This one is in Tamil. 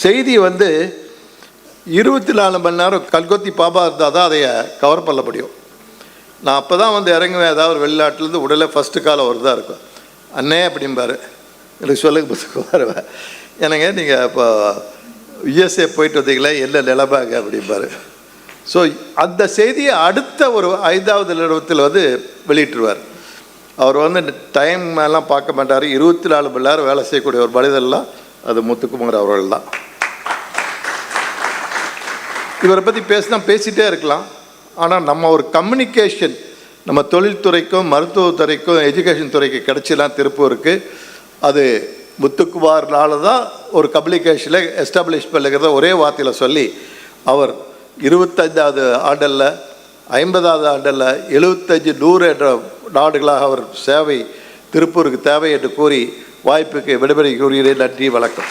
செய்தி வந்து இருபத்தி நாலு மணி நேரம் கல்கொத்தி பாபா இருந்தால் தான் அதைய கவர் பண்ண முடியும். நான் அப்போ தான் வந்து இறங்குவேன். ஏதாவது ஒரு வெளிநாட்டிலேருந்து உடலே ஃபஸ்ட்டு காலம் வருதா இருக்கும். அண்ணே அப்படிம்பாரு. எனக்கு சொல்லுங்க பசங்க வருவேன் எனக்கு நீங்கள் இப்போ யுஎஸ்ஏ போயிட்டு வந்தீங்களே என்ன நிலமாங்க அப்படிம்பாரு. ஸோ அந்த செய்தியை அடுத்த ஒரு ஐந்தாவது நிறுவனத்தில் வந்து வெளியிட்டுருவார். அவர் வந்து டைம் எல்லாம் பார்க்க மாட்டார். இருபத்தி நாலு மணி நேரம் வேலை செய்யக்கூடிய ஒரு மனிதர்லாம் அது முத்துக்குமார் அவர்கள் தான் இவரை பற்றி பேசினா பேசிகிட்டே இருக்கலாம். ஆனால் நம்ம ஒரு கம்யூனிகேஷன் நம்ம தொழில்துறைக்கும் மருத்துவத்துறைக்கும் எஜுகேஷன் துறைக்கு கிடைச்சிலாம் திருப்பூருக்கு. அது முத்துக்குமார்னால தான் ஒரு கம்யூனிகேஷனில் எஸ்டாப்ளிஷ் பண்ணுகிறத ஒரே வார்த்தையில் சொல்லி அவர் இருபத்தஞ்சாவது ஆண்டல்ல ஐம்பதாவது ஆண்டல்ல எழுபத்தஞ்சு நூறு என்ற நாடுகளாக அவர் சேவை திருப்பூருக்கு தேவை என்று கூறி வாய்ப்புக்கு விடுமுறை கூறுகிறேன் நன்றி வணக்கம்.